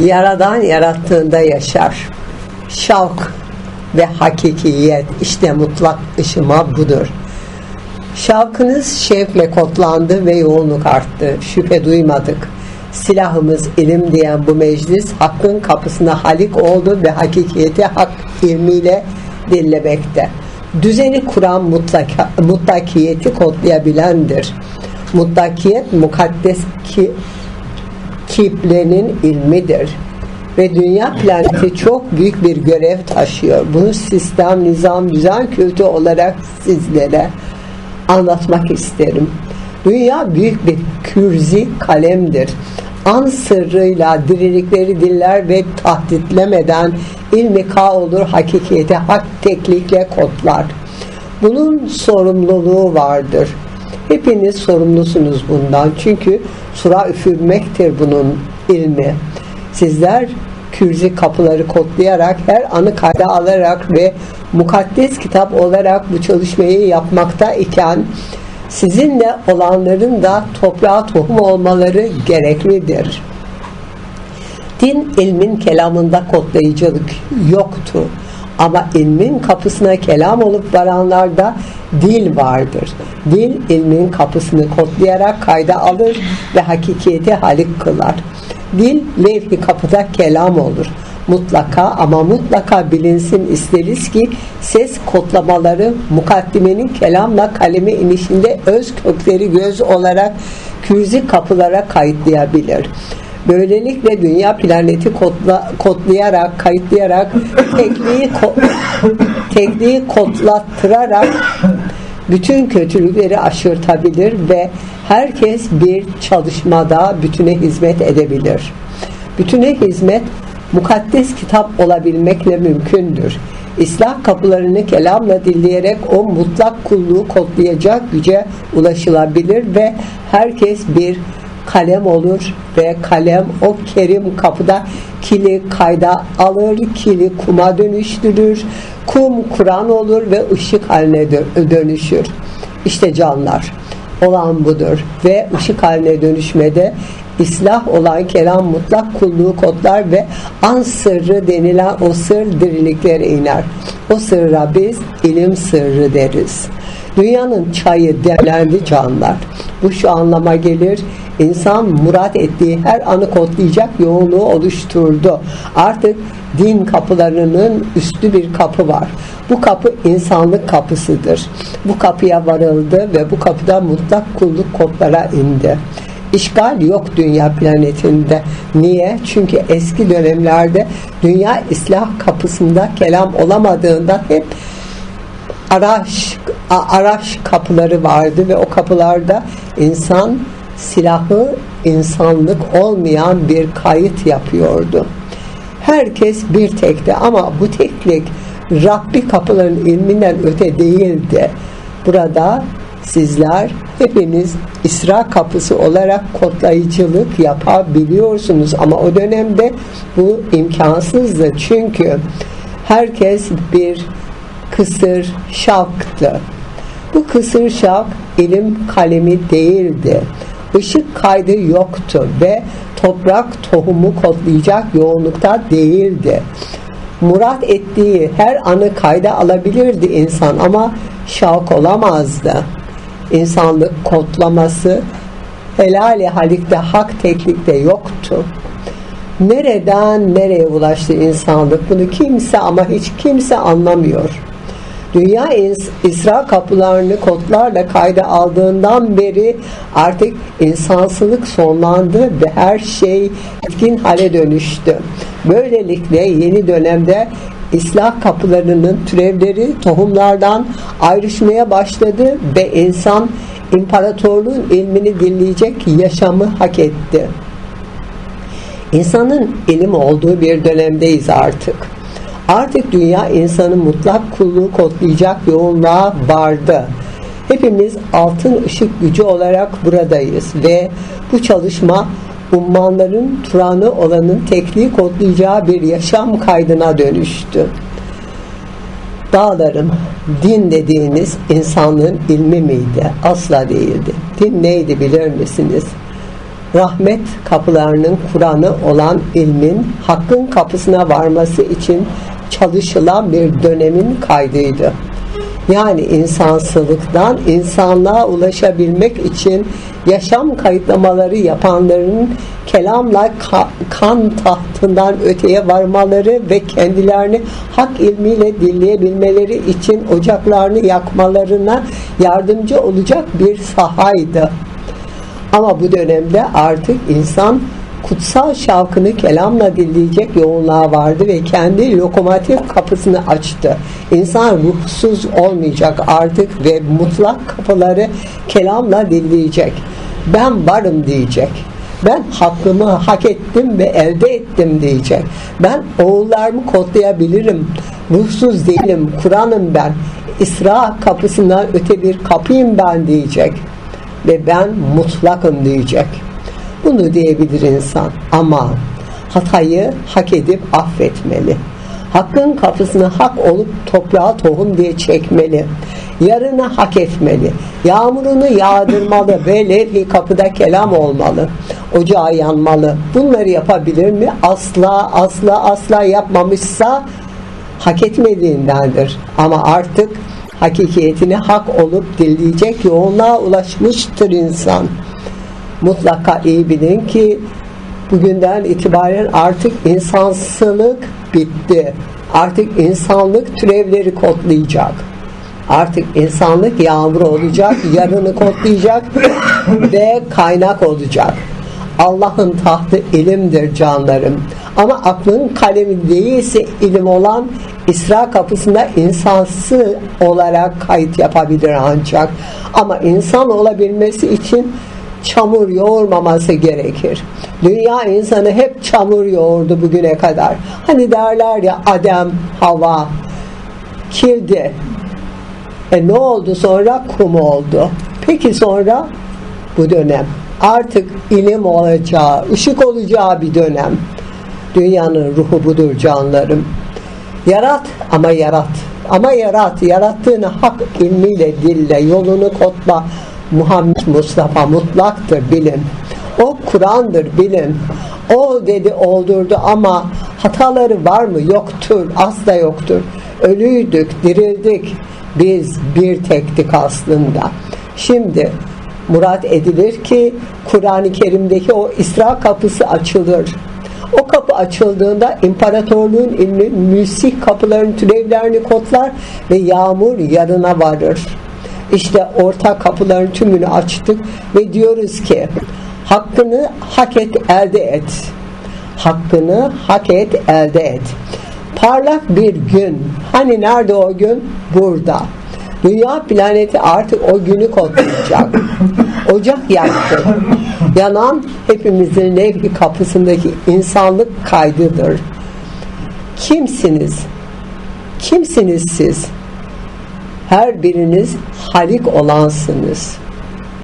Yaradan yarattığında yaşar. Şavk ve hakikiyet işte mutlak ışıma budur. Şavkınız şevkle kodlandı ve yoğunluk arttı. Şüphe duymadık. Silahımız ilim diyen bu meclis hakkın kapısına halik oldu ve hakikiyeti hak ilmiyle dinlemekte. Düzeni kuran mutlaka, mutlakiyeti kodlayabilendir. Mutlakiyet mukaddes ki, kiblenin ilmidir. Ve dünya planeti çok büyük bir görev taşıyor. Bunu sistem, nizam, düzen, kültü olarak sizlere anlatmak isterim. Dünya büyük bir kürzi kalemdir. An sırrıyla dirilikleri diller ve tahditlemeden ilmi ka olur hakikiyete hak teklikle kodlar. Bunun sorumluluğu vardır. Hepiniz sorumlusunuz bundan. Çünkü sura üfürmektir bunun ilmi. Sizler kürzi kapıları kodlayarak her anı kayda alarak ve mukaddes kitap olarak bu çalışmayı yapmakta iken sizinle olanların da toprağa tohum olmaları gereklidir. Din ilmin kelamında kodlayıcılık yoktu. Ama ilmin kapısına kelam olup varanlarda dil vardır. Dil ilmin kapısını kodlayarak kayda alır ve hakikiyeti halik kılar. Dil levh-i kapıda kelam olur. Mutlaka ama mutlaka bilinsin isteriz ki ses kodlamaları mukaddimenin kelamla kaleme inişinde öz kökleri göz olarak kürzi kapılara kayıtlayabilir. Böylelikle dünya planeti kodla, kodlayarak, kayıtlayarak, tekliği, ko, tekliği kodlattırarak bütün kötülükleri aşırtabilir ve herkes bir çalışmada bütüne hizmet edebilir. Bütüne hizmet mukaddes kitap olabilmekle mümkündür. İslah kapılarını kelamla dinleyerek o mutlak kulluğu kodlayacak güce ulaşılabilir ve herkes bir kalem olur ve kalem o kerim kapıda kili kayda alır, kili kuma dönüştürür, kum Kur'an olur ve ışık haline dönüşür. İşte canlar olan budur ve ışık haline dönüşmede İslah olan kelam mutlak kulluğu kodlar ve an sırrı denilen o sır diriliklere iner. O sırra biz ilim sırrı deriz. Dünyanın çayı demlendi canlar. Bu şu anlama gelir. İnsan murat ettiği her anı kodlayacak yoğunluğu oluşturdu. Artık din kapılarının üstü bir kapı var. Bu kapı insanlık kapısıdır. Bu kapıya varıldı ve bu kapıda mutlak kulluk kodlara indi. İşgal yok dünya planetinde. Niye? Çünkü eski dönemlerde dünya İslah kapısında kelam olamadığından hep araç araç kapıları vardı ve o kapılarda insan silahı insanlık olmayan bir kayıt yapıyordu. Herkes bir tekti ama bu teklik Rabbi kapıların ilminden öte değildi. Burada sizler hepiniz İsra kapısı olarak kodlayıcılık yapabiliyorsunuz ama o dönemde bu imkansızdı çünkü herkes bir kısır şavktı. Bu kısır şavk ilim kalemi değildi. Işık kaydı yoktu ve toprak tohumu kodlayacak yoğunlukta değildi. Murat ettiği her anı kayda alabilirdi insan ama şavk olamazdı. İnsanlık kodlaması helali halikte hak teklikte yoktu. Nereden nereye ulaştı insanlık bunu kimse ama hiç kimse anlamıyor. Dünya İsra kapılarını kodlarla kayda aldığından beri artık insansılık sonlandı ve her şey etkin hale dönüştü. Böylelikle yeni dönemde İslah kapılarının türevleri tohumlardan ayrışmaya başladı ve insan imparatorluğun ilmini dinleyecek yaşamı hak etti. İnsanın ilim olduğu bir dönemdeyiz artık. Artık dünya insanın mutlak kulluğu kodlayacak yoğunluğa vardı. Hepimiz altın ışık gücü olarak buradayız ve bu çalışma ummanların turanı olanın tekliği kodlayacağı bir yaşam kaydına dönüştü. Dağlarım, din dediğiniz insanlığın ilmi miydi? Asla değildi. Din neydi bilir misiniz? rahmet kapılarının Kur'an'ı olan ilmin hakkın kapısına varması için çalışılan bir dönemin kaydıydı. Yani insansılıktan insanlığa ulaşabilmek için yaşam kayıtlamaları yapanların kelamla ka- kan tahtından öteye varmaları ve kendilerini hak ilmiyle dinleyebilmeleri için ocaklarını yakmalarına yardımcı olacak bir sahaydı. Ama bu dönemde artık insan kutsal şavkını kelamla dinleyecek yoğunluğa vardı ve kendi lokomotif kapısını açtı. İnsan ruhsuz olmayacak artık ve mutlak kapıları kelamla dinleyecek. Ben varım diyecek. Ben hakkımı hak ettim ve elde ettim diyecek. Ben oğullarımı kodlayabilirim. Ruhsuz değilim. Kur'an'ım ben. İsra kapısından öte bir kapıyım ben diyecek. Ve ben mutlakım diyecek. Bunu diyebilir insan ama hatayı hak edip affetmeli. Hakkın kapısını hak olup toprağa tohum diye çekmeli. Yarını hak etmeli. Yağmurunu yağdırmalı ve levhi kapıda kelam olmalı. Ocağı yanmalı. Bunları yapabilir mi? Asla asla asla yapmamışsa hak etmediğindendir. Ama artık hakikiyetini hak olup dinleyecek yoğunluğa ulaşmıştır insan mutlaka iyi bilin ki bugünden itibaren artık insansılık bitti. Artık insanlık türevleri kodlayacak. Artık insanlık yağmur olacak, yarını kodlayacak ve kaynak olacak. Allah'ın tahtı ilimdir canlarım. Ama aklın kalemi değilse ilim olan İsra kapısında insansı olarak kayıt yapabilir ancak. Ama insan olabilmesi için çamur yoğurmaması gerekir. Dünya insanı hep çamur yoğurdu bugüne kadar. Hani derler ya Adem, Hava, kirdi. E ne oldu sonra? Kum oldu. Peki sonra? Bu dönem. Artık ilim olacağı, ışık olacağı bir dönem. Dünyanın ruhu budur canlarım. Yarat ama yarat. Ama yarat. Yarattığını hak ilmiyle, dille, yolunu kodla, Muhammed Mustafa mutlaktır bilin. O Kur'an'dır bilin. O dedi oldurdu ama hataları var mı? Yoktur. Asla yoktur. Ölüydük, dirildik. Biz bir tektik aslında. Şimdi murat edilir ki Kur'an-ı Kerim'deki o İsra kapısı açılır. O kapı açıldığında imparatorluğun ilmi müsih kapıların türevlerini kodlar ve yağmur yarına varır. İşte orta kapıların tümünü açtık ve diyoruz ki hakkını hak et elde et. Hakkını hak et elde et. Parlak bir gün. Hani nerede o gün? Burada. Dünya planeti artık o günü kodlayacak. Ocak yaktı. Yanan hepimizin levh kapısındaki insanlık kaydıdır. Kimsiniz? Kimsiniz siz? Her biriniz halik olansınız.